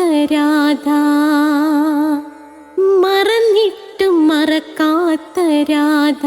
മറക്കാത്ത മറന്നിട്ടും മറക്കാത്ത രാധ.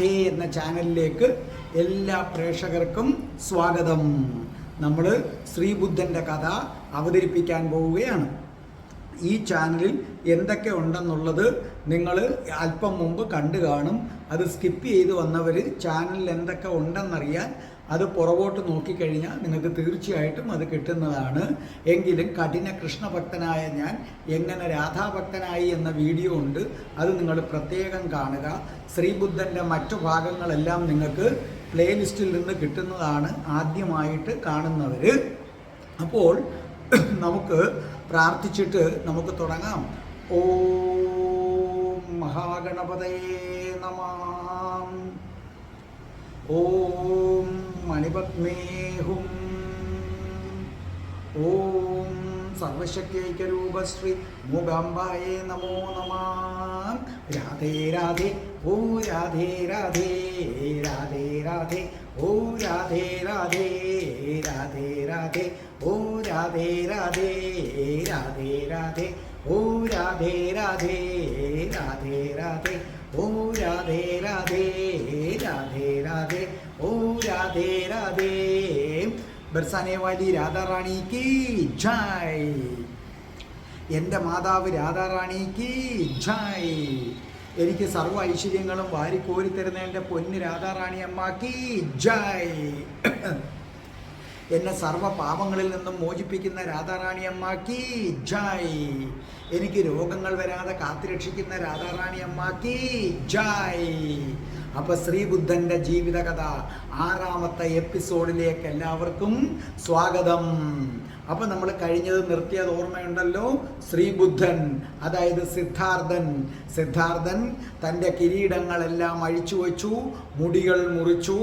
രാധേ എന്ന ചാനലിലേക്ക് എല്ലാ പ്രേക്ഷകർക്കും സ്വാഗതം. നമ്മൾ ശ്രീബുദ്ധന്റെ കഥ അവതരിപ്പിക്കാൻ പോവുകയാണ്. ഈ ചാനലിൽ എന്തൊക്കെ ഉണ്ടെന്നുള്ളത് നിങ്ങൾ അല്പം മുമ്പ് കണ്ടു കാണും അത് സ്കിപ്പ് ചെയ്ത് വന്നവർ ചാനലിൽ എന്തൊക്കെ ഉണ്ടെന്നറിയാൻ അത് പുറകോട്ട് നോക്കിക്കഴിഞ്ഞാൽ നിങ്ങൾക്ക് തീർച്ചയായിട്ടും അത് കിട്ടുന്നതാണ്. എങ്കിലും കഠിന കൃഷ്ണഭക്തനായ ഞാൻ എങ്ങനെ രാധാഭക്തനായി എന്ന വീഡിയോ ഉണ്ട്. അത് നിങ്ങൾ പ്രത്യേകം കാണുക. ശ്രീബുദ്ധന്റെ മറ്റു ഭാഗങ്ങളെല്ലാം നിങ്ങൾക്ക് പ്ലേലിസ്റ്റിൽ നിന്ന് കിട്ടുന്നതാണ് ആദ്യമായിട്ട് കാണുന്നവർ. അപ്പോൾ നമുക്ക് പ്രാർത്ഥിച്ചിട്ട് നമുക്ക് തുടങ്ങാം. ഓ മഹാഗണപതയേ നമാം. ഓം മണിപത്മേഹും ഓം സർവശക്തിഐക്യരൂപശ്രീ മൂകാംബായേ നമോ നമ. രാധേ രാധേ ഓ രാധേ രാധേ രാധേ രാധേ ഓ രാധേ രാധേ രാധേ രാധേ ഓ രാധേ രാധേ രാധേ രാധേ ഓ രാധേ രാധേ രാധേ രാധേ ഓ രാധേ രാധേ രാധേ. ബർസാനെ വാലി രാധാറാണി കി ജയ്. എന്റെ മാതാവ് രാധാറാണിക്ക് ജായ്. എനിക്ക് സർവ ഐശ്വര്യങ്ങളും വാരിക്കോരി തരുന്ന എന്റെ പൊന്ന് രാധാറാണി അമ്മാക്കി ജയ്. എന്നെ സർവ പാപങ്ങളിൽ നിന്നും മോചിപ്പിക്കുന്ന രാധാറാണി അമ്മാക്കി ജയ്. എനിക്ക് രോഗങ്ങൾ വരാതെ കാത്തുരക്ഷിക്കുന്ന രാധാറാണി അമ്മാക്കി ജയ്. അപ്പൊ ശ്രീബുദ്ധന്റെ ജീവിതകഥ ആറാമത്തെ എപ്പിസോഡിലേക്ക് എല്ലാവർക്കും സ്വാഗതം. അപ്പൊ നമ്മൾ കഴിഞ്ഞത് നിർത്തിയത് ഓർമ്മയുണ്ടല്ലോ? ശ്രീബുദ്ധൻ അതായത് സിദ്ധാർത്ഥൻ. സിദ്ധാർത്ഥൻ തന്റെ കിരീടങ്ങളെല്ലാം അഴിച്ചു വച്ചു മുടികൾ മുറിച്ചു.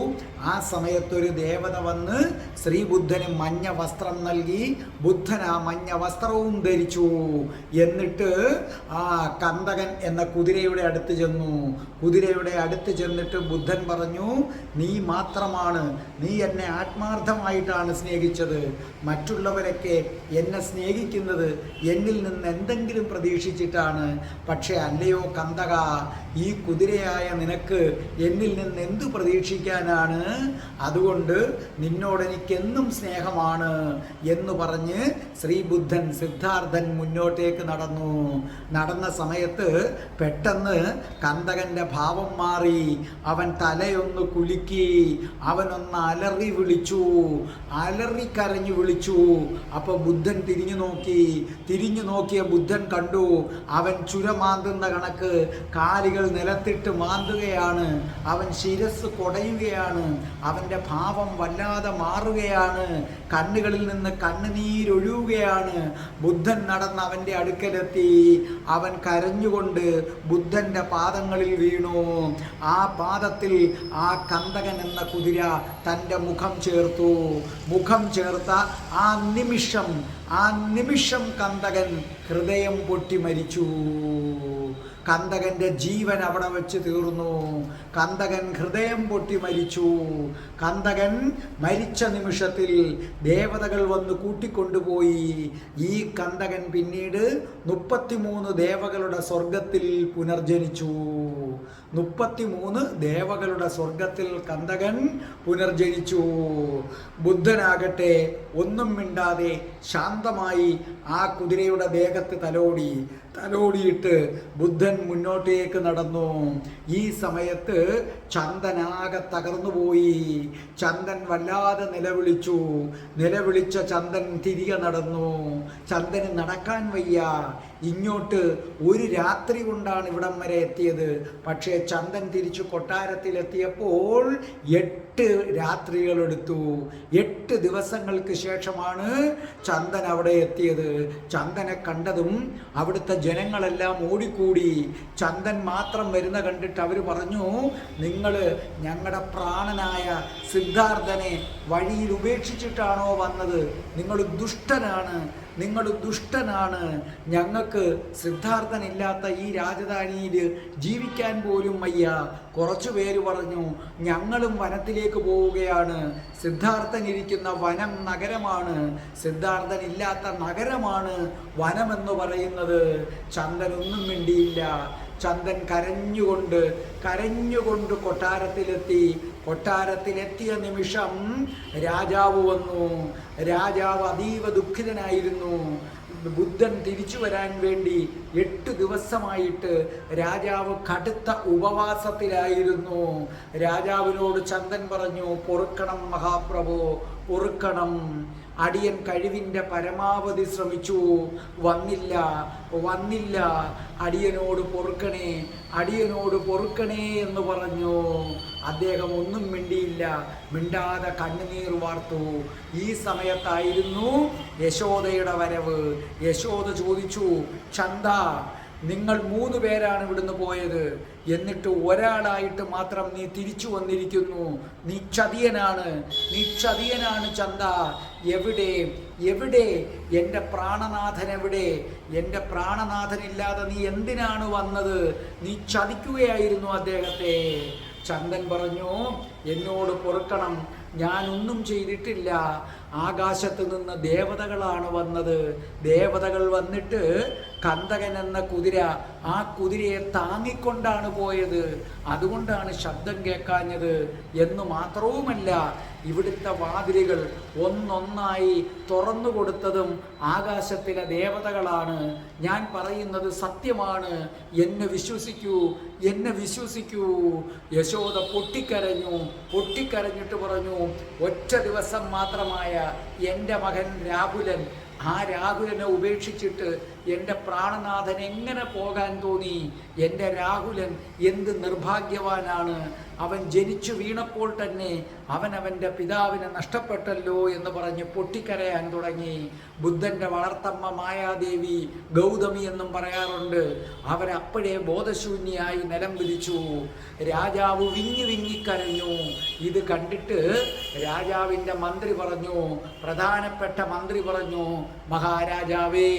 ആ സമയത്തൊരു ദേവത വന്ന് ശ്രീബുദ്ധന് മഞ്ഞ വസ്ത്രം നൽകി ബുദ്ധൻ ആ മഞ്ഞ വസ്ത്രവും ധരിച്ചു. എന്നിട്ട് ആ കന്തകൻ എന്ന കുതിരയുടെ അടുത്ത് ചെന്നു. കുതിരയുടെ അടുത്ത് ചെന്നിട്ട് ബുദ്ധൻ പറഞ്ഞു നീ മാത്രമാണ് നീ എന്നെ ആത്മാർത്ഥമായിട്ടാണ് സ്നേഹിച്ചത്. മറ്റുള്ളവരൊക്കെ എന്നെ സ്നേഹിക്കുന്നത് എന്നിൽ നിന്ന് എന്തെങ്കിലും പ്രതീക്ഷിച്ചിട്ടാണ്. പക്ഷേ അല്ലയോ കന്തക ഈ കുതിരയായ നിനക്ക് എന്നിൽ നിന്ന് എന്തു പ്രതീക്ഷിക്കാനാണ്? അതുകൊണ്ട് നിന്നോട് എനിക്കെന്നും സ്നേഹമാണ് എന്ന് പറഞ്ഞ് ശ്രീബുദ്ധൻ സിദ്ധാർത്ഥൻ മുന്നോട്ടേക്ക് നടന്നു. നടന്ന സമയത്ത് പെട്ടെന്ന് കന്തകന്റെ ഭാവം മാറി. അവൻ തലയൊന്ന് കുലുക്കി. അവനൊന്ന് അലറി വിളിച്ചു. അലറി കരഞ്ഞു വിളിച്ചു. അപ്പൊ ബുദ്ധൻ തിരിഞ്ഞു നോക്കി തിരിഞ്ഞു നോക്കിയ ബുദ്ധൻ കണ്ടു. അവൻ ചുരമാന്തുന്ന കണക്ക് കാലുകൾ നിലത്തിട്ട് മാന്തുകയാണ്. അവൻ ശിരസ് കൊടയുകയാണ്. അവന്റെ ഭാവം വല്ലാതെ മാറുകയാണ്. കണ്ണുകളിൽ നിന്ന് കണ്ണുനീരൊഴുകുകയാണ്. ബുദ്ധൻ നടന്ന് അവന്റെ അടുക്കലെത്തി. അവൻ കരഞ്ഞുകൊണ്ട് ബുദ്ധന്റെ പാദങ്ങളിൽ വീണു. ആ പാദത്തിൽ ആ കന്തകൻ എന്ന കുതിര തന്റെ മുഖം ചേർത്തു. മുഖം ചേർത്ത ആ നിമിഷം ആ നിമിഷം കന്തകൻ ഹൃദയം പൊട്ടി മരിച്ചു. കന്തകന്റെ ജീവൻ അവിടെ വെച്ച് തീർന്നു. കന്തകൻ ഹൃദയം പൊട്ടി മരിച്ചു. കന്തകൻ മരിച്ച നിമിഷത്തിൽ ദേവതകൾ വന്ന് കൂട്ടിക്കൊണ്ടുപോയി. ഈ കന്തകൻ പിന്നീട് മുപ്പത്തിമൂന്ന് ദേവകളുടെ സ്വർഗത്തിൽ പുനർജനിച്ചു. മുപ്പത്തിമൂന്ന് ദേവകളുടെ സ്വർഗത്തിൽ കന്തകൻ പുനർജനിച്ചു. ബുദ്ധനാകട്ടെ ഒന്നും മിണ്ടാതെ ശാന്തമായി ആ കുതിരയുടെ ദേഹത്ത് തലോടി തലോടിയിട്ട് ബുദ്ധൻ മുന്നോട്ടേക്ക് നടന്നു. ഈ സമയത്ത് ചന്ദനാകെ തകർന്നുപോയി. ചന്ദൻ വല്ലാതെ നിലവിളിച്ചു. നിലവിളിച്ച ചന്ദൻ തിരികെ നടന്നു. ചന്ദന് നടക്കാൻ വയ്യ. ഇങ്ങോട്ട് ഒരു രാത്രി കൊണ്ടാണ് ഇവിടം വരെ എത്തിയത്. പക്ഷേ ചന്ദൻ തിരിച്ചു കൊട്ടാരത്തിലെത്തിയപ്പോൾ എട്ട് രാത്രികളെടുത്തു എട്ട് ദിവസങ്ങൾക്ക് ശേഷമാണ് ചന്ദൻ അവിടെ എത്തിയത്. ചന്ദനെ കണ്ടതും അവിടുത്തെ ജനങ്ങളെല്ലാം ഓടിക്കൂടി. ചന്ദൻ മാത്രം വരുന്ന കണ്ടിട്ട് അവർ പറഞ്ഞു നിങ്ങൾ ഞങ്ങളുടെ പ്രാണനായ സിദ്ധാർത്ഥനെ വഴിയിൽ ഉപേക്ഷിച്ചിട്ടാണോ വന്നത്? നിങ്ങൾ ദുഷ്ടനാണ്. നിങ്ങൾ ദുഷ്ടനാണ്. ഞങ്ങൾക്ക് സിദ്ധാർത്ഥനില്ലാത്ത ഈ രാജധാനിയിൽ ജീവിക്കാൻ പോലും വയ്യ. കുറച്ചു പേര് പറഞ്ഞു ഞങ്ങളും വനത്തിലേക്ക് പോവുകയാണ്. സിദ്ധാർത്ഥൻ ഇരിക്കുന്ന വനം നഗരമാണ്. സിദ്ധാർത്ഥൻ ഇല്ലാത്ത നഗരമാണ് വനമെന്ന് പറയുന്നത്. ചന്ദനൊന്നും മിണ്ടിയില്ല. ചന്ദൻ കരഞ്ഞുകൊണ്ട് കരഞ്ഞുകൊണ്ട് കൊട്ടാരത്തിലെത്തി. കൊട്ടാരത്തിലെത്തിയ നിമിഷം രാജാവ് വന്നു. രാജാവ് അതീവ ദുഃഖിതനായിരുന്നു. ബുദ്ധൻ തിരിച്ചു വരാൻ വേണ്ടി എട്ട് ദിവസമായിട്ട് രാജാവ് കടുത്ത ഉപവാസത്തിലായിരുന്നു. രാജാവിനോട് ചന്ദൻ പറഞ്ഞു പൊറുക്കണം മഹാപ്രഭു പൊറുക്കണം. അടിയൻ കഴിവിന്റെ പരമാവധി ശ്രമിച്ചു. വന്നില്ല വന്നില്ല. അടിയനോട് പൊറുക്കണേ അടിയനോട് പൊറുക്കണേ എന്ന് പറഞ്ഞു. അദ്ദേഹം ഒന്നും മിണ്ടിയില്ല. മിണ്ടാതെ കണ്ണുനീർ വാർത്തു. ഈ സമയത്തായിരുന്നു യശോദയുടെ വരവ്. യശോദ ചോദിച്ചു ചന്ത നിങ്ങൾ മൂന്ന് പേരാണ് ഇവിടുന്ന് പോയത്. എന്നിട്ട് ഒരാളായിട്ട് മാത്രം നീ തിരിച്ചു വന്നിരിക്കുന്നു. നീ ചതിയനാണ്. നീ ചതിയനാണ് ചന്ത. എവിടെ? എവിടെ? എന്റെ പ്രാണനാഥൻ എവിടെ? എന്റെ പ്രാണനാഥനില്ലാതെ നീ എന്തിനാണ് വന്നത്? നീ ചതിക്കുകയായിരുന്നു അദ്ദേഹത്തെ. ചന്ദൻ പറഞ്ഞു എന്നോട് പൊറുക്കണം. ഞാനൊന്നും ചെയ്തിട്ടില്ല. ആകാശത്ത് നിന്ന് ദേവതകളാണ് വന്നത്. ദേവതകൾ വന്നിട്ട് കന്തകൻ എന്ന കുതിര ആ കുതിരയെ താങ്ങിക്കൊണ്ടാണ് പോയത്. അതുകൊണ്ടാണ് ശബ്ദം കേൾക്കാഞ്ഞത് എന്ന് മാത്രവുമല്ല ഇവിടുത്തെ വാതിലുകൾ ഒന്നൊന്നായി തുറന്നു കൊടുത്തതും ആകാശത്തിലെ ദേവതകളാണ്. ഞാൻ പറയുന്നത് സത്യമാണ് എന്ന് വിശ്വസിക്കൂ. എന്നെ വിശ്വസിക്കൂ. യശോദ പൊട്ടിക്കരഞ്ഞു. പൊട്ടിക്കരഞ്ഞിട്ട് പറഞ്ഞു ഒറ്റ ദിവസം മാത്രമായ എന്റെ മകൻ രാഹുലൻ ആ രാഹുലനെ ഉപേക്ഷിച്ചിട്ട് എന്റെ പ്രാണനാഥൻ എങ്ങനെ പോകാൻ തോന്നി? എന്റെ രാഹുലൻ എന്ത് നിർഭാഗ്യവാനാണ്? അവൻ ജനിച്ചു വീണപ്പോൾ തന്നെ അവൻ അവന്റെ പിതാവിനെ നഷ്ടപ്പെട്ടല്ലോ എന്ന് പറഞ്ഞ് പൊട്ടിക്കരയാൻ തുടങ്ങി. ബുദ്ധന്റെ വളർത്തമ്മ മായാദേവി ഗൗതമി എന്നും പറയാറുണ്ട്. അവരപ്പോഴേ ബോധശൂന്യായി നിലം വിളിച്ചു രാജാവ് വിങ്ങി വിങ്ങിക്കരഞ്ഞു ഇത് കണ്ടിട്ട് രാജാവിന്റെ മന്ത്രി പറഞ്ഞു പ്രധാനപ്പെട്ട മന്ത്രി പറഞ്ഞു മഹാരാജാവേ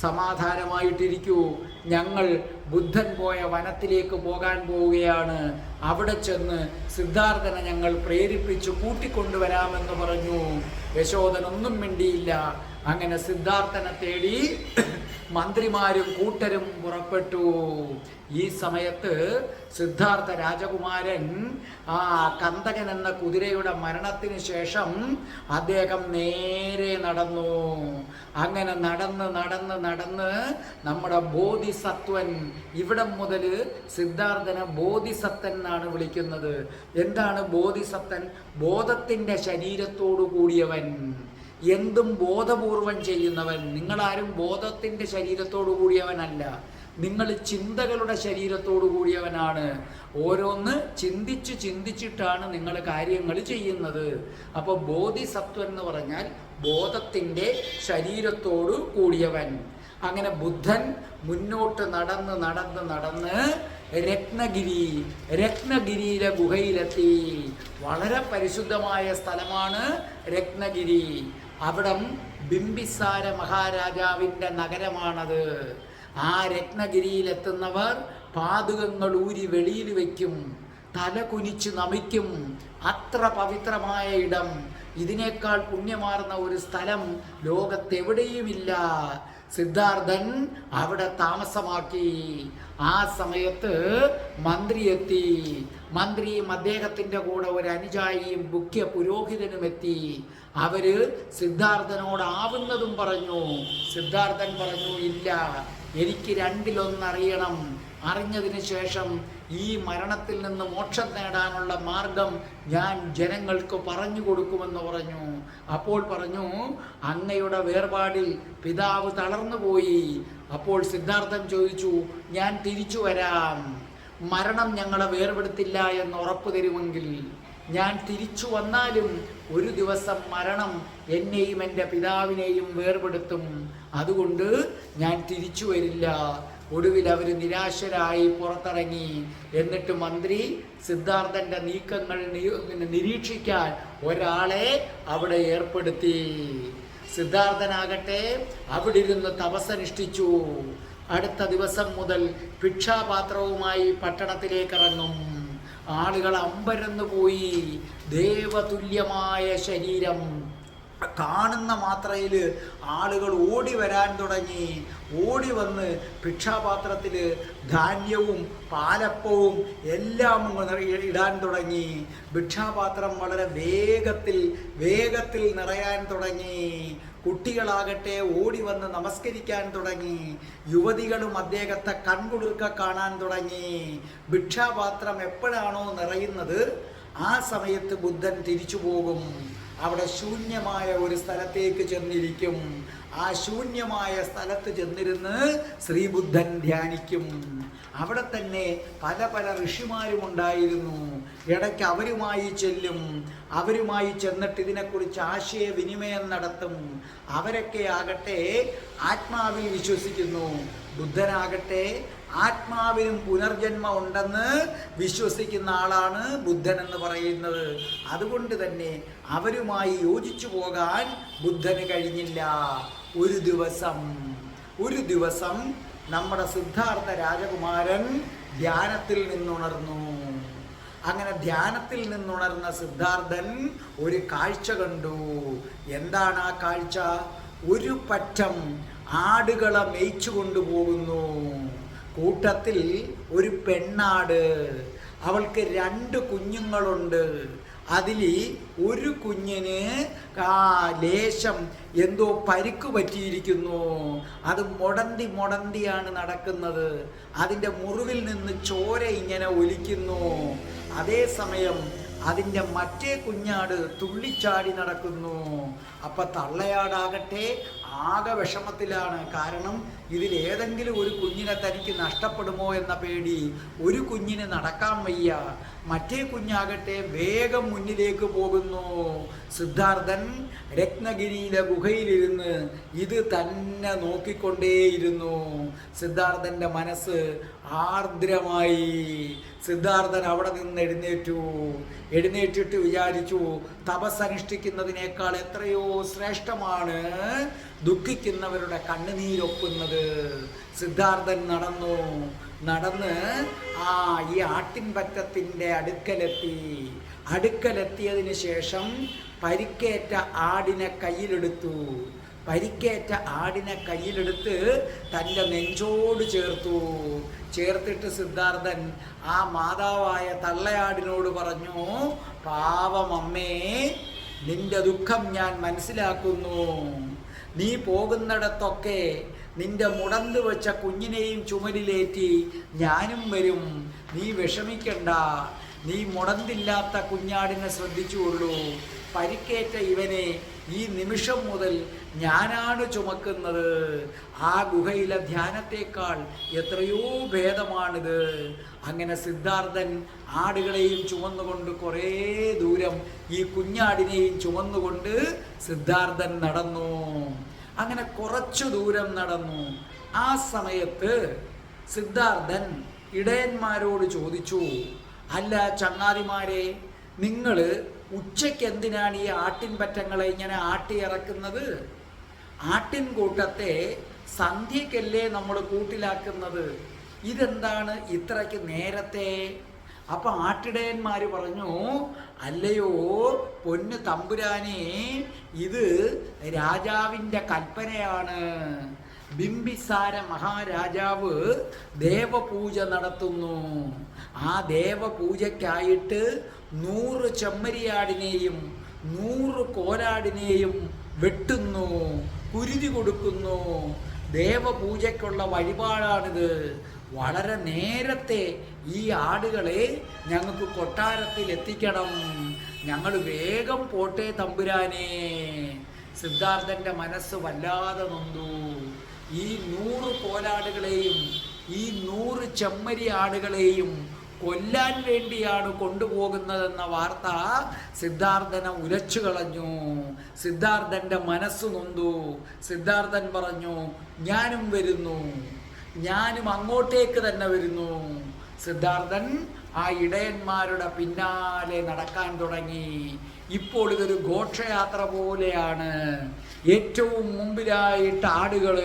സമാധാനമായിട്ടിരിക്കൂ. ഞങ്ങൾ ബുദ്ധൻ പോയ വനത്തിലേക്ക് പോകാൻ പോവുകയാണ്. അവിടെ ചെന്ന് സിദ്ധാർത്ഥനെ ഞങ്ങൾ പ്രേരിപ്പിച്ചു കൂട്ടിക്കൊണ്ടുവരാമെന്ന് പറഞ്ഞു. യശോദനൊന്നും മിണ്ടിയില്ല. അങ്ങനെ സിദ്ധാർത്ഥനെ തേടി മന്ത്രിമാരും കൂട്ടരും പുറപ്പെട്ടു. ഈ സമയത്ത് സിദ്ധാർത്ഥ രാജകുമാരൻ ആ കന്തകൻ എന്ന കുതിരയുടെ മരണത്തിന് ശേഷം അദ്ദേഹം നേരെ നടന്നു. അങ്ങനെ നടന്ന് നടന്ന് നടന്ന് നമ്മുടെ ബോധിസത്വൻ ഇവിടം മുതൽ സിദ്ധാർത്ഥനെ ബോധിസത്തൻ എന്നാണ് വിളിക്കുന്നത്. എന്താണ് ബോധിസത്തൻ? ബോധത്തിന്റെ ശരീരത്തോടു കൂടിയവൻ. എന്തും ബോധപൂർവം ചെയ്യുന്നവൻ. നിങ്ങളാരും ബോധത്തിന്റെ ശരീരത്തോടു കൂടിയവനല്ല. നിങ്ങൾ ചിന്തകളുടെ ശരീരത്തോടു കൂടിയവനാണ്. ഓരോന്ന് ചിന്തിച്ച് ചിന്തിച്ചിട്ടാണ് നിങ്ങൾ കാര്യങ്ങൾ ചെയ്യുന്നത്. അപ്പോൾ ബോധിസത്വം എന്ന് പറഞ്ഞാൽ ബോധത്തിന്റെ ശരീരത്തോടു കൂടിയവൻ. അങ്ങനെ ബുദ്ധൻ മുന്നോട്ട് നടന്ന് നടന്ന് നടന്ന് രത്നഗിരി രത്നഗിരിയിലെ ഗുഹയിലെത്തി. വളരെ പരിശുദ്ധമായ സ്ഥലമാണ് രത്നഗിരി. അവിടം ബിംബിസാര മഹാരാജാവിന്റെ നഗരമാണത്. ആ രത്നഗിരിയിലെത്തുന്നവർ പാതുകങ്ങൾ ഊരി വെളിയിൽ വയ്ക്കും തല കുനിച്ച് നമിക്കും. അത്ര പവിത്രമായ ഇടം. ഇതിനേക്കാൾ പുണ്യമാർന്ന ഒരു സ്ഥലം ലോകത്തെവിടെയുമില്ല. സിദ്ധാർത്ഥൻ അവിടെ താമസമാക്കി. ആ സമയത്ത് മന്ത്രി എത്തി മന്ത്രിയും അദ്ദേഹത്തിന്റെ കൂടെ ഒരു അനുജായിയും മുഖ്യ പുരോഹിതനും എത്തി. അവർ സിദ്ധാർത്ഥനോട് ആവുന്നതും പറഞ്ഞു. സിദ്ധാർത്ഥൻ പറഞ്ഞു ഇല്ല എനിക്ക് രണ്ടിലൊന്നറിയണം. അറിഞ്ഞതിന് ശേഷം ഈ മരണത്തിൽ നിന്ന് മോക്ഷം നേടാനുള്ള മാർഗം ഞാൻ ജനങ്ങൾക്ക് പറഞ്ഞു കൊടുക്കുമെന്ന് പറഞ്ഞു. അപ്പോൾ പറഞ്ഞു അങ്ങയുടെ വേർപാടിൽ പിതാവ് തളർന്നു പോയി. അപ്പോൾ സിദ്ധാർത്ഥം ചോദിച്ചു ഞാൻ തിരിച്ചു വരാം. മരണം ഞങ്ങളെ വേർപെടുത്തില്ല എന്ന് ഉറപ്പ് തരുമെങ്കിൽ ഞാൻ തിരിച്ചു വന്നാലും ഒരു ദിവസം മരണം എന്നെയും എന്റെ പിതാവിനെയും വേർപെടുത്തും. അതുകൊണ്ട് ഞാൻ തിരിച്ചു വരില്ല. ഒടുവിൽ അവർ നിരാശരായി പുറത്തിറങ്ങി. എന്നിട്ട് മന്ത്രി സിദ്ധാർത്ഥന്റെ നീക്കങ്ങൾ പിന്നെ നിരീക്ഷിക്കാൻ ഒരാളെ അവിടെ ഏർപ്പെടുത്തി. സിദ്ധാർത്ഥനാകട്ടെ അവിടെ ഇരുന്ന് തപസനുഷ്ഠിച്ചു അടുത്ത ദിവസം മുതൽ ഭിക്ഷാപാത്രവുമായി പട്ടണത്തിലേക്ക് ഇറങ്ങും ആളുകൾ അമ്പരന്നു പോയി ദേവതുല്യമായ ശരീരം. കാണുന്ന മാത്രയിൽ ആളുകൾ ഓടി വരാൻ തുടങ്ങി. ഓടി വന്ന് ഭിക്ഷാപാത്രത്തിൽ ധാന്യവും പാലപ്പവും എല്ലാം ഇടാൻ തുടങ്ങി. ഭിക്ഷാപാത്രം വളരെ വേഗത്തിൽ വേഗത്തിൽ നിറയാൻ തുടങ്ങി. കുട്ടികളാകട്ടെ ഓടി വന്ന് നമസ്കരിക്കാൻ തുടങ്ങി. യുവതികളും അദ്ദേഹത്തെ കൺകുളിർക്ക കാണാൻ തുടങ്ങി. ഭിക്ഷാപാത്രം എപ്പോഴാണോ നിറയുന്നത് ആ സമയത്ത് ബുദ്ധൻ തിരിച്ചു പോകും. അവിടെ ശൂന്യമായ ഒരു സ്ഥലത്തേക്ക് ചെന്നിരിക്കും. ആ ശൂന്യമായ സ്ഥലത്ത് ചെന്നിരുന്ന് ശ്രീബുദ്ധൻ ധ്യാനിക്കും. അവിടെ തന്നെ പല പല ഋഷിമാരും ഉണ്ടായിരുന്നു. ഇടയ്ക്ക് അവരുമായി ചെല്ലും. അവരുമായി ചെന്നിട്ട് ഇതിനെക്കുറിച്ച് ആശയവിനിമയം നടത്തും. അവരൊക്കെ ആകട്ടെ ആത്മാവിൽ വിശ്വസിക്കുന്നു. ബുദ്ധനാകട്ടെ ആത്മാവിനും പുനർജന്മം ഉണ്ടെന്ന് വിശ്വസിക്കുന്ന ആളാണ് ബുദ്ധൻ എന്ന് പറയുന്നത്. അതുകൊണ്ട് തന്നെ അവരുമായി യോജിച്ചു പോകാൻ ബുദ്ധന് കഴിഞ്ഞില്ല. ഒരു ദിവസം ഒരു ദിവസം നമ്മുടെ സിദ്ധാർത്ഥ രാജകുമാരൻ ധ്യാനത്തിൽ നിന്നുണർന്നു. അങ്ങനെ ധ്യാനത്തിൽ നിന്നുണർന്ന സിദ്ധാർത്ഥൻ ഒരു കാഴ്ച കണ്ടു. എന്താണ് ആ കാഴ്ച? ഒരു പറ്റം ആടുകളെ മേയിച്ചു കൊണ്ടുപോകുന്നു. കൂട്ടത്തിൽ ഒരു പെണ്ണാട്. അവൾക്ക് രണ്ട് കുഞ്ഞുങ്ങളുണ്ട്. അതിൽ ഒരു കുഞ്ഞിന് ലേശം എന്തോ പരിക്ക് പറ്റിയിരിക്കുന്നു. അത് മുടന്തി മുടന്തിയാണ് നടക്കുന്നത്. അതിന്റെ മുറിവിൽ നിന്ന് ചോര ഇങ്ങനെ ഒലിക്കുന്നു. അതേസമയം അതിന്റെ മറ്റേ കുഞ്ഞാട് തുള്ളിച്ചാടി നടക്കുന്നു. അപ്പം തള്ളയാടാകട്ടെ ആകെ വിഷമത്തിലാണ്. കാരണം ഇതിൽ ഏതെങ്കിലും ഒരു കുഞ്ഞിനെ തനിക്ക് നഷ്ടപ്പെടുമോ എന്ന പേടി ഒരു കുഞ്ഞിന് നടക്കാൻ വയ്യ. മറ്റേ കുഞ്ഞാകട്ടെ വേഗം മുന്നിലേക്ക് പോകുന്നു. സിദ്ധാർത്ഥൻ രത്നഗിരിയിലെ ഗുഹയിലിരുന്ന് ഇത് തന്നെ നോക്കിക്കൊണ്ടേയിരുന്നു. സിദ്ധാർത്ഥന്റെ മനസ്സ് ആർദ്രമായി. സിദ്ധാർത്ഥൻ അവിടെ നിന്ന് എഴുന്നേറ്റു. എഴുന്നേറ്റിട്ട് വിചാരിച്ചു തപസ്സനുഷ്ഠിക്കുന്നതിനേക്കാൾ എത്രയോ ശ്രേഷ്ഠമാണ് ദുഃഖിക്കുന്നവരുടെ കണ്ണുനീരൊപ്പുന്നത് സിദ്ധാർത്ഥൻ നടന്നു നടന്ന് ആ ഈ ആട്ടിൻപറ്റത്തിന്റെ അടുക്കലെത്തി. അടുക്കലെത്തിയതിന് ശേഷം പരിക്കേറ്റ ആടിനെ കയ്യിലെടുത്തു. പരിക്കേറ്റ ആടിനെ കയ്യിലെടുത്ത് തന്റെ നെഞ്ചോട് ചേർത്തു. ചേർത്തിട്ട് സിദ്ധാർത്ഥൻ ആ മാതാവായ തള്ളയാടിനോട് പറഞ്ഞു പാവമമ്മേ നിന്റെ ദുഃഖം ഞാൻ മനസ്സിലാക്കുന്നു. നീ പോകുന്നിടത്തൊക്കെ നിന്റെ മുടന്ത് വെച്ച കുഞ്ഞിനെയും ചുമലിലേറ്റി ഞാനും വരും. നീ വിഷമിക്കണ്ട. നീ മുടന്തില്ലാത്ത കുഞ്ഞാടിനെ ശ്രദ്ധിച്ചുകൊള്ളൂ. പരിക്കേറ്റ ഇവനെ ഈ നിമിഷം മുതൽ ഞാനാണ് ചുമക്കുന്നത്. ആ ഗുഹയിലെ ധ്യാനത്തേക്കാൾ എത്രയോ ഭേദമാണിത്. അങ്ങനെ സിദ്ധാർത്ഥൻ ആടുകളെയും ചുമന്നുകൊണ്ട് കുറേ ദൂരം ഈ കുഞ്ഞാടിനെയും ചുമന്നുകൊണ്ട് സിദ്ധാർത്ഥൻ നടന്നു. അങ്ങനെ കുറച്ചു ദൂരം നടന്നു. ആ സമയത്ത് സിദ്ധാർത്ഥൻ ഇടയന്മാരോട് ചോദിച്ചു അല്ല ചങ്ങാതിമാരെ നിങ്ങൾ ഉച്ചയ്ക്ക് എന്തിനാണ് ഈ ആട്ടിൻപറ്റങ്ങളെ ഇങ്ങനെ ആട്ടി ഇറക്കുന്നത്? ആട്ടിൻ കൂട്ടത്തെ സന്ധ്യക്കല്ലേ നമ്മൾ കൂട്ടിലാക്കുന്നത്? ഇതെന്താണ് ഇത്രയ്ക്ക് നേരത്തെ? അപ്പൊ ആട്ടിടയന്മാർ പറഞ്ഞു അല്ലയോ പൊന്ന് തമ്പുരാനെ ഇത് രാജാവിന്റെ കൽപ്പനയാണ്. ബിംബിസാര മഹാരാജാവ് ദേവപൂജ നടത്തുന്നു. ആ ദേവപൂജയ്ക്കായിട്ട് നൂറ് ചെമ്മരിയാടിനെയും നൂറ് കോലാടിനെയും വെട്ടുന്നു കുരുതി കൊടുക്കുന്നു. ദേവപൂജയ്ക്കുള്ള വഴിപാടാണിത്. വളരെ നേരത്തെ ഈ ആടുകളെ ഞങ്ങൾക്ക് കൊട്ടാരത്തിൽ എത്തിക്കണം. ഞങ്ങൾ വേഗം പോട്ടെ തമ്പുരാനെ. സിദ്ധാർത്ഥന്റെ മനസ്സ് വല്ലാതെ നൊന്തു. ഈ നൂറ് കോലാടുകളെയും ഈ നൂറ് ചെമ്മരി ആടുകളെയും കൊല്ലാൻ വേണ്ടിയാണ് കൊണ്ടുപോകുന്നതെന്ന വാർത്ത സിദ്ധാർത്ഥനെ ഉലച്ചു കളഞ്ഞു. സിദ്ധാർത്ഥന്റെ മനസ്സ് നൊന്തു. സിദ്ധാർത്ഥൻ പറഞ്ഞു ഞാനും വരുന്നു. ഞാനും അങ്ങോട്ടേക്ക് തന്നെ വരുന്നു. സിദ്ധാർത്ഥൻ ആ ഇടയന്മാരുടെ പിന്നാലെ നടക്കാൻ തുടങ്ങി. ഇപ്പോൾ ഇതൊരു ഘോഷയാത്ര പോലെയാണ്. ഏറ്റവും മുമ്പിലായിട്ട് ആടുകൾ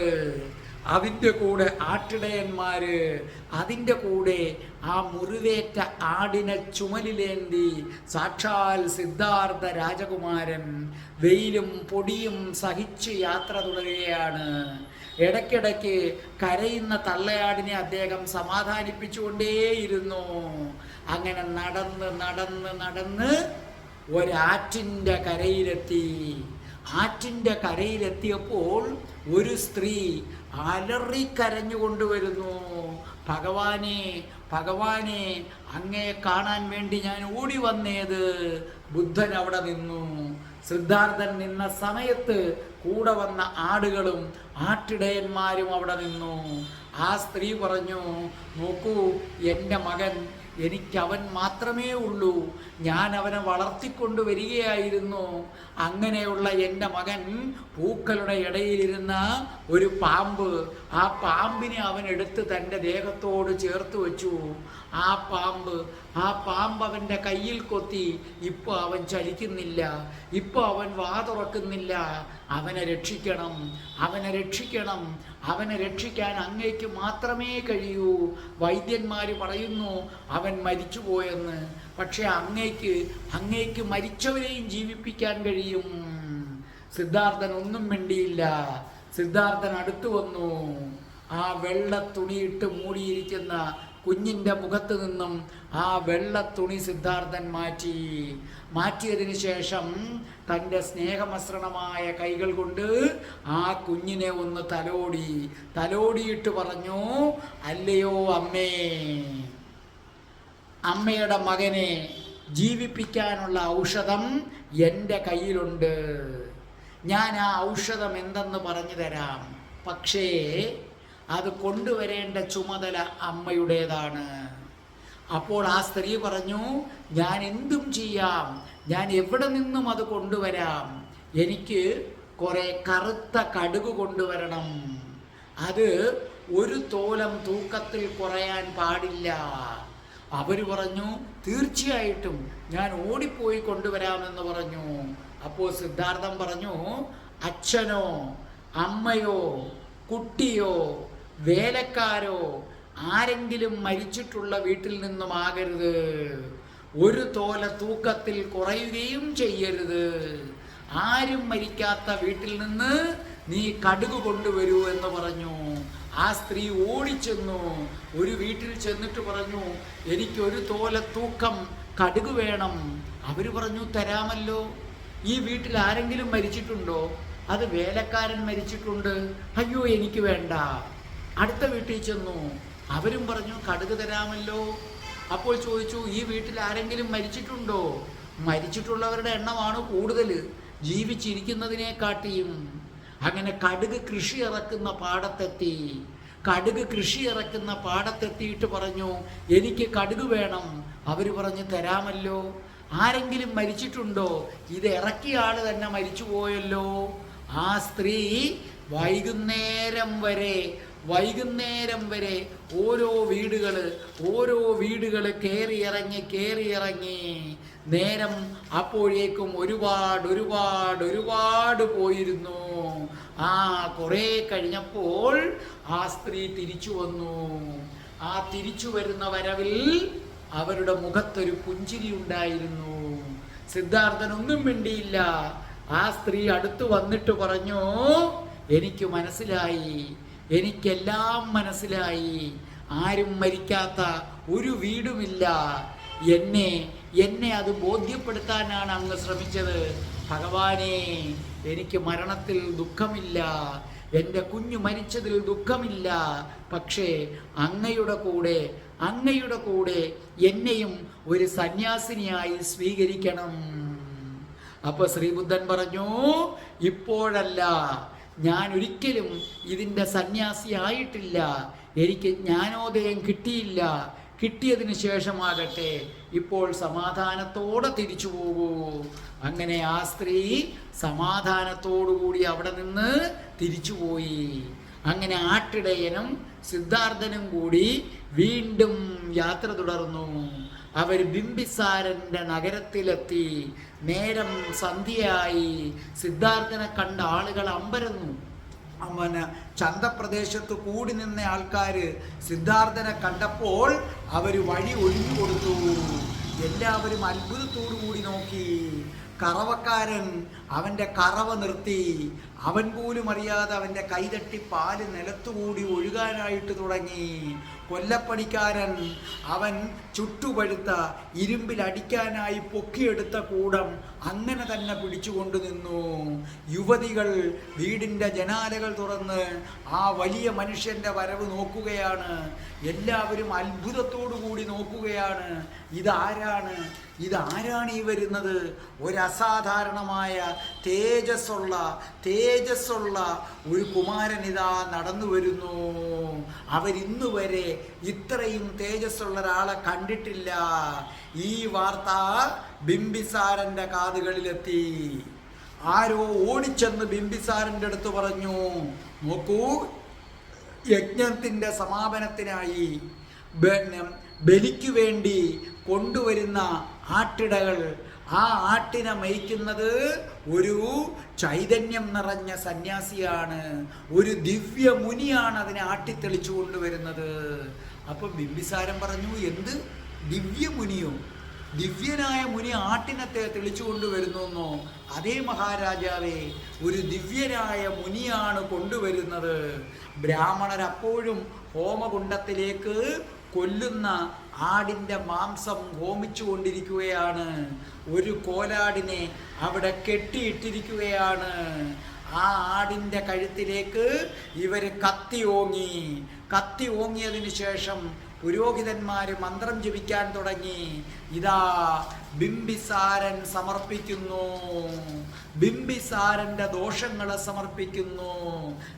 അതിന്റെ കൂടെ ആട്ടിടയന്മാര് അതിന്റെ കൂടെ ആ മുറിവേറ്റ ആടിനെ ചുമലിലേന്തി സാക്ഷാൽ സിദ്ധാർത്ഥ രാജകുമാരൻ വെയിലും പൊടിയും സഹിച്ച് യാത്ര തുടരുകയാണ്. ഇടയ്ക്കിടയ്ക്ക് കരയുന്ന തള്ളയാടിനെ അദ്ദേഹം സമാധാനിപ്പിച്ചുകൊണ്ടേയിരുന്നു. അങ്ങനെ നടന്ന് നടന്ന് നടന്ന് ഒരാറ്റിന്റെ കരയിലെത്തി. ആറ്റിന്റെ കരയിലെത്തിയപ്പോൾ ഒരു സ്ത്രീ അലറിക്കരഞ്ഞുകൊണ്ട് വരുന്നു. ഭഗവാനെ ഭഗവാനെ അങ്ങയെ കാണാൻ വേണ്ടി ഞാൻ ഓടി വന്നേത്. ബുദ്ധൻ അവിടെ നിന്നു. സിദ്ധാർത്ഥൻ നിന്ന സമയത്ത് കൂടെ വന്ന ആടുകളും ആട്ടിടയന്മാരും അവിടെ നിന്നു. ആ സ്ത്രീ പറഞ്ഞു നോക്കൂ എന്റെ മകൻ എനിക്ക് അവൻ മാത്രമേ ഉള്ളൂ. ഞാൻ അവനെ വളർത്തിക്കൊണ്ടു വരികയായിരുന്നു. അങ്ങനെയുള്ള എന്റെ മകൻ പൂക്കളുടെ ഇടയിലിരുന്ന ഒരു പാമ്പ്. ആ പാമ്പിനെ അവൻ എടുത്ത് തന്റെ ദേഹത്തോട് ചേർത്ത് വെച്ചു. ആ പാമ്പ് ആ പാമ്പ് അവന്റെ കയ്യിൽ കൊത്തി. ഇപ്പോൾ അവൻ ചലിക്കുന്നില്ല. ഇപ്പോൾ അവൻ വാ തുറക്കുന്നില്ല അവനെ രക്ഷിക്കണം. അവനെ രക്ഷിക്കണം. അവനെ രക്ഷിക്കാൻ അങ്ങേക്ക് മാത്രമേ കഴിയൂ. വൈദ്യന്മാർ പറയുന്നു അവൻ മരിച്ചുപോയെന്ന്. പക്ഷെ അങ്ങേക്ക് അങ്ങേക്ക് മരിച്ചവരെയും ജീവിപ്പിക്കാൻ കഴിയും. സിദ്ധാർത്ഥൻ ഒന്നും മിണ്ടിയില്ല. സിദ്ധാർത്ഥൻ അടുത്തു വന്നു. ആ വെള്ള തുണിയിട്ട് മൂടിയിരിക്കുന്ന കുഞ്ഞിന്റെ മുഖത്ത് നിന്നും ആ വെള്ള തുണി സിദ്ധാർത്ഥൻ മാറ്റി. മാറ്റിയതിന് ശേഷം തന്റെ സ്നേഹമസൃണമായ കൈകൾ കൊണ്ട് ആ കുഞ്ഞിനെ ഒന്ന് തലോടി. തലോടിയിട്ട് പറഞ്ഞു അല്ലയോ അമ്മേ അമ്മയുടെ മകനെ ജീവിപ്പിക്കാനുള്ള ഔഷധം എന്റെ കയ്യിലുണ്ട്. ഞാൻ ആ ഔഷധം എന്തെന്ന് പറഞ്ഞു തരാം. പക്ഷേ അത് കൊണ്ടുവരേണ്ട ചുമതല അമ്മയുടേതാണ്. അപ്പോൾ ആ സ്ത്രീ പറഞ്ഞു ഞാൻ എന്തും ചെയ്യാം. ഞാൻ എവിടെ നിന്നും അത് കൊണ്ടുവരാം? എനിക്ക് കുറെ കറുത്ത കടുക് കൊണ്ടുവരണം. അത് ഒരു തോലം തൂക്കത്തിൽ കുറയാൻ പാടില്ല. അവർ പറഞ്ഞു തീർച്ചയായിട്ടും ഞാൻ ഓടിപ്പോയി കൊണ്ടുവരാമെന്ന് പറഞ്ഞു. അപ്പോൾ സിദ്ധാർത്ഥം പറഞ്ഞു അച്ഛനോ അമ്മയോ കുട്ടിയോ വേലക്കാരോ ആരെങ്കിലും മരിച്ചിട്ടുള്ള വീട്ടിൽ നിന്നുമാകരുത് ഒരു തോല തൂക്കത്തിൽ കുറയുകയും ചെയ്യരുത്. ആരും മരിക്കാത്ത വീട്ടിൽ നിന്ന് നീ കടുക് കൊണ്ടുവരൂ എന്ന് പറഞ്ഞു. ആ സ്ത്രീ ഓടിച്ചെന്നു. ഒരു വീട്ടിൽ ചെന്നിട്ട് പറഞ്ഞു എനിക്ക് ഒരു തോല തൂക്കം കടുക് വേണം. അവർ പറഞ്ഞു തരാമല്ലോ. ഈ വീട്ടിൽ ആരെങ്കിലും മരിച്ചിട്ടുണ്ടോ? അത് വേലക്കാരൻ മരിച്ചിട്ടുണ്ട്. അയ്യോ എനിക്ക് വേണ്ട. അടുത്ത വീട്ടിൽ ചെന്നു. അവരും പറഞ്ഞു കടുക് തരാമല്ലോ. അപ്പോൾ ചോദിച്ചു ഈ വീട്ടിൽ ആരെങ്കിലും മരിച്ചിട്ടുണ്ടോ? മരിച്ചിട്ടുള്ളവരുടെ എണ്ണമാണ് കൂടുതൽ ജീവിച്ചിരിക്കുന്നതിനെക്കാട്ടിയും. അങ്ങനെ കടുക് കൃഷി ഇറക്കുന്ന പാടത്തെത്തി. കടുക് കൃഷി ഇറക്കുന്ന പാടത്തെത്തിയിട്ട് പറഞ്ഞു എനിക്ക് കടുക് വേണം. അവർ പറഞ്ഞ് തരാമല്ലോ. ആരെങ്കിലും മരിച്ചിട്ടുണ്ടോ? ഇത് ഇറക്കിയ ആൾ തന്നെ മരിച്ചു പോയല്ലോ ആ സ്ത്രീ വൈകുന്നേരം വരെ വൈകുന്നേരം വരെ ഓരോ വീടുകൾ ഓരോ വീടുകൾ കയറി ഇറങ്ങി നേരം അപ്പോഴേക്കും ഒരുപാട് ഒരുപാട് ഒരുപാട് പോയിരുന്നു. ആ കുറേ കഴിഞ്ഞപ്പോൾ ആ സ്ത്രീ തിരിച്ചു വന്നു. ആ തിരിച്ചു വരുന്ന വരവിൽ അവരുടെ മുഖത്തൊരു പുഞ്ചിരി ഉണ്ടായിരുന്നു. സിദ്ധാർത്ഥൻ ഒന്നും മിണ്ടിയില്ല. ആ സ്ത്രീ അടുത്തു വന്നിട്ട് പറഞ്ഞു എനിക്ക് മനസ്സിലായി. എനിക്കെല്ലാം മനസ്സിലായി. ആരും മരിക്കാത്ത ഒരു വീടുമില്ല. എന്നെ എന്നെ അത് ബോധ്യപ്പെടുത്താനാണ് അങ്ങ് ശ്രമിച്ചത്. ഭഗവാനെ എനിക്ക് മരണത്തിൽ ദുഃഖമില്ല. എന്റെ കുഞ്ഞു മരിച്ചതിൽ ദുഃഖമില്ല. പക്ഷേ അങ്ങയുടെ കൂടെ അങ്ങയുടെ കൂടെ എന്നെയും ഒരു സന്യാസിനിയായി സ്വീകരിക്കണം. അപ്പൊ ശ്രീബുദ്ധൻ പറഞ്ഞു ഇപ്പോഴല്ല. ഞാൻ ഒരിക്കലും ഇതിന്റെ സന്യാസി ആയിട്ടില്ല. എനിക്ക് ജ്ഞാനോദയം കിട്ടിയില്ല. കിട്ടിയതിന് ശേഷമാകട്ടെ ഇപ്പോൾ സമാധാനത്തോടെ തിരിച്ചു പോകൂ. അങ്ങനെ ആ സ്ത്രീ സമാധാനത്തോടുകൂടി അവിടെ നിന്ന് തിരിച്ചുപോയി അങ്ങനെ ആട്ടിടയനും സിദ്ധാർത്ഥനും കൂടി വീണ്ടും യാത്ര തുടർന്നു. അവർ ബിംബിസാരന്റെ നഗരത്തിലെത്തി. നേരം സന്ധ്യയായി സിദ്ധാർത്ഥനെ കണ്ട ആളുകൾ അമ്പരന്നു. അവന് ചന്തപ്രദേശത്ത് കൂടി നിന്ന ആൾക്കാർ സിദ്ധാർത്ഥനെ കണ്ടപ്പോൾ അവർ വഴി ഒഴിഞ്ഞു കൊടുത്തു. എല്ലാവരും അത്ഭുതത്തോടു കൂടി നോക്കി. കറവക്കാരൻ അവന്റെ കറവ നിർത്തി. അവൻ പോലും അറിയാതെ അവന്റെ കൈതട്ടി പാൽ നിലത്തുകൂടി ഒഴുകാനായിട്ട് തുടങ്ങി. കൊല്ലപ്പണിക്കാരൻ അവൻ ചുട്ടുപഴുത്ത ഇരുമ്പിലടിക്കാനായി പൊക്കിയെടുത്ത കൂടം അങ്ങനെ തന്നെ പിടിച്ചുകൊണ്ടു നിന്നു. യുവതികൾ വീടിന്റെ ജനാലകൾ തുറന്ന് ആ വലിയ മനുഷ്യന്റെ വരവ് നോക്കുകയാണ്. എല്ലാവരും അത്ഭുതത്തോടു കൂടി നോക്കുകയാണ്. ഇതാരാണ് ഇതാരാണ് ഈ വരുന്നത്? ഒരു അസാധാരണമായ തേജസ്സുള്ള തേജസ്സുള്ള ഒരു കുമാരനിതാ നടന്നു വരുന്നു. അവരിന്നു വരെ ഇത്രയും തേജസ്സുള്ള ഒരാളെ കണ്ടിട്ടില്ല. ഈ വാർത്ത ബിംബിസാരന്റെ കാതുകളിലെത്തി. ആരോ ഓടിച്ചെന്ന് ബിംബിസാരന്റെ അടുത്ത് പറഞ്ഞു നോക്കൂ യജ്ഞത്തിന്റെ സമാപനത്തിനായി ബലിക്കു വേണ്ടി കൊണ്ടുവരുന്ന ആട്ടിടകൾ ആ ആട്ടിനെ മയിക്കുന്നത് ഒരു ചൈതന്യം നിറഞ്ഞ സന്യാസിയാണ്. ഒരു ദിവ്യ മുനിയാണ് അതിനെ ആട്ടിത്തെളിച്ചു കൊണ്ടുവരുന്നത്. അപ്പൊ ബിംബിസാരം പറഞ്ഞു എന്ത്? ദിവ്യ മുനിയോ? ദിവ്യനായ മുനി ആട്ടിനെ തെ- തെളിച്ചു കൊണ്ടുവരുന്നു അതേ മഹാരാജാവേ ഒരു ദിവ്യനായ മുനിയാണ് കൊണ്ടുവരുന്നത്. ബ്രാഹ്മണർ അപ്പോഴും ഹോമകുണ്ടത്തിലേക്ക് കൊല്ലുന്ന ആടിന്റെ മാംസം ഹോമിച്ചു കൊണ്ടിരിക്കുകയാണ് ഒരു കോലാടിനെ അവിടെ കെട്ടിയിട്ടിരിക്കുകയാണ്. ആ ആടിന്റെ കഴുത്തിലേക്ക് ഇവർ കത്തി ഓങ്ങി. കത്തി ഓങ്ങിയതിനു ശേഷം പുരോഹിതന്മാർ മന്ത്രം ജപിക്കാൻ തുടങ്ങി. ഇതാ ബിംബിസാരൻ സമർപ്പിക്കുന്നു. ബിംബിസാരന്റെ ദോഷങ്ങളെ സമർപ്പിക്കുന്നു.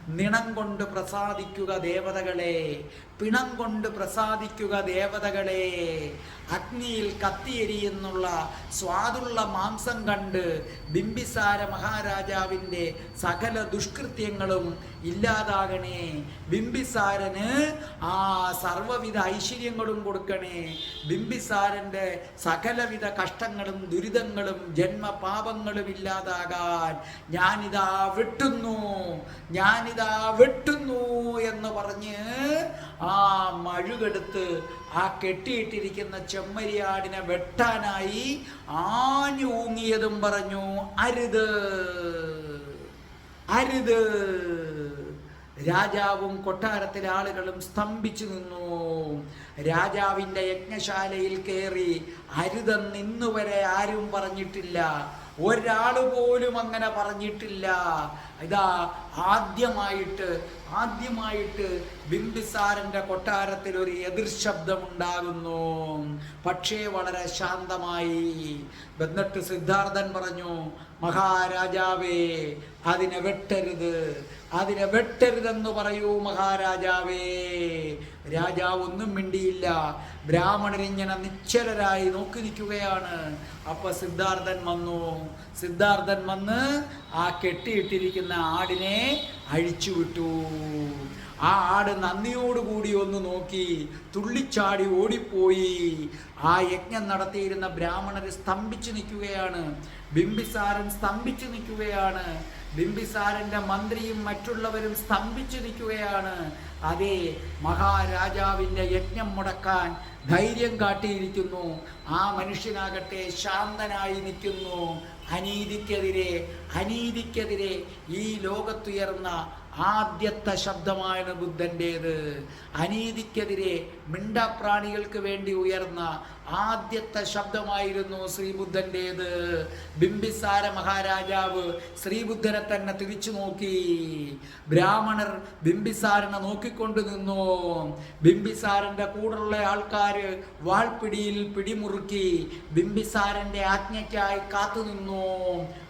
നിണം കൊണ്ട് പ്രസാദിക്കുക ദേവതകളെ. പിണം കൊണ്ട് പ്രസാദിക്കുക ദേവതകളെ. അഗ്നിയിൽ കത്തിയെരിയെന്നുള്ള സ്വാദുള്ള മാംസം കണ്ട് ബിംബിസാര മഹാരാജാവിന്റെ സകല ദുഷ്കൃത്യങ്ങളും ഇല്ലാതാകണേ. ബിംബിസാരന് ആ സർവവിധ ഐശ്വര്യങ്ങളും കൊടുക്കണേ. ബിംബിസാരന്റെ സകലവിധ കഷ്ടങ്ങളും ദുരിതങ്ങളും ജന്മപാപങ്ങളും ഇല്ലാതാകാൻ ഞാനിതാ വെട്ടുന്നു ഞാനിതാ വെട്ടുന്നു എന്ന് പറഞ്ഞ് ആ മഴുകെടുത്ത് ആ കെട്ടിയിട്ടിരിക്കുന്ന ചെമ്മരിയാടിനെ വെട്ടാനായി ആഞ്ഞു ഊങ്ങിയതും പറഞ്ഞു അരുത് അരുത്. രാജാവും കൊട്ടാരത്തിലെ ആളുകളും സ്തംഭിച്ചു നിന്നു. രാജാവിന്റെ യജ്ഞശാലയിൽ കയറി അരുതെന്ന് ഇന്നുവരെ ആരും പറഞ്ഞിട്ടില്ല. ഒരാൾ പോലും അങ്ങനെ പറഞ്ഞിട്ടില്ല. ഇതാ ആദ്യമായിട്ട് ആദ്യമായിട്ട് ബിംബിസാരന്റെ കൊട്ടാരത്തിൽ ഒരു എതിർ ശബ്ദമുണ്ടാകുന്നു. പക്ഷേ വളരെ ശാന്തമായി. എന്നിട്ട് സിദ്ധാർത്ഥൻ പറഞ്ഞു മഹാരാജാവേ അതിനെ വെട്ടരുത്. അതിനെ വെട്ടരുതെന്ന് പറയൂ മഹാരാജാവേ. രാജാവ് ഒന്നും മിണ്ടിയില്ല. ബ്രാഹ്മണരിങ്ങനെ നിശ്ചലരായി നോക്കി നിൽക്കുകയാണ്. അപ്പൊ സിദ്ധാർത്ഥൻ വന്നു. സിദ്ധാർത്ഥൻ വന്ന് ആ കെട്ടിയിട്ടിരിക്കുന്ന ആടിനെ അഴിച്ചുവിട്ടു ആ ആട് നന്ദിയോടുകൂടി ഒന്ന് നോക്കി തുള്ളിച്ചാടി ഓടിപ്പോയി. ആ യജ്ഞം നടത്തിയിരുന്ന ബ്രാഹ്മണർ സ്തംഭിച്ചു നിൽക്കുകയാണ്. ബിംബിസാരൻ സ്തംഭിച്ചു നിൽക്കുകയാണ്. ബിംബിസാരന്റെ മന്ത്രിയും മറ്റുള്ളവരും സ്തംഭിച്ചു നിൽക്കുകയാണ്. അതെ മഹാരാജാവിന്റെ യജ്ഞം മുടക്കാൻ ധൈര്യം കാട്ടിയിരിക്കുന്നു. ആ മനുഷ്യനാകട്ടെ ശാന്തനായി നിൽക്കുന്നു. അനീതിക്കെതിരെ അനീതിക്കെതിരെ ഈ ലോകത്തുയർന്ന ആദ്യത്തെ ശബ്ദമാണ് ബുദ്ധന്റേത്. അനീതിക്കെതിരെ മിണ്ടപ്രാണികൾക്ക് വേണ്ടി ഉയർന്ന ആദ്യത്തെ ശബ്ദമായിരുന്നു ശ്രീബുദ്ധന്റേത്. ബിംബിസാര മഹാരാജാവ് ശ്രീബുദ്ധനെ തന്നെ തിരിച്ചു നോക്കി. ബ്രാഹ്മണർ ബിംബിസാരനെ നോക്കിക്കൊണ്ട് നിന്നു. ബിംബിസാരന്റെ കൂടെയുള്ള ആൾക്കാർ വാൾപിടിയിൽ പിടിമുറുക്കി ബിംബിസാരന്റെ ആജ്ഞയ്ക്കായി കാത്തുനിന്നു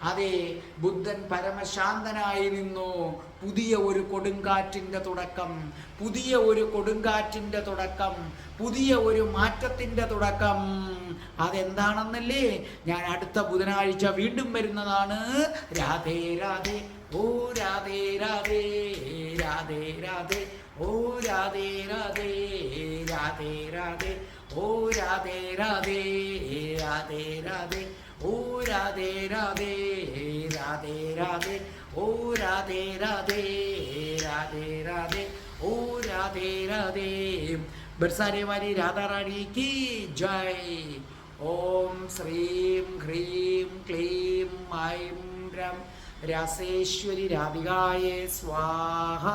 അതെ ബുദ്ധൻ പരമശാന്തനായി നിന്നു. പുതിയ ഒരു കൊടുങ്കാറ്റിന്റെ തുടക്കം പുതിയ ഒരു കൊടുങ്കാറ്റിന്റെ തുടക്കം. പുതിയ ഒരു മാറ്റത്തിന്റെ തുടക്കം അതെന്താണെന്നല്ലേ ഞാൻ അടുത്ത ബുധനാഴ്ച വീണ്ടും വരുന്നതാണ് രാധേ രാധേ ഓ രാധേ രാധേ രാധേ രാധേ ഓ രാധേ രാധേ രാധേ രാധേ ഓ രാധേ രാധേ രാധേ രാധേ ഓ രാധേ രാധേ രാധേ രാധേ ഓ രാധേ രാധേ രാധേ രാധേ ഓ രാധേ രാധേ ബർസാരെ വാരി രാധാറാണി കി ജയ്. ഓം ശ്രീം ഹ്രീം ക്ലീം ഐം രം രാസേശ്വരി രാധികായേ സ്വാഹ.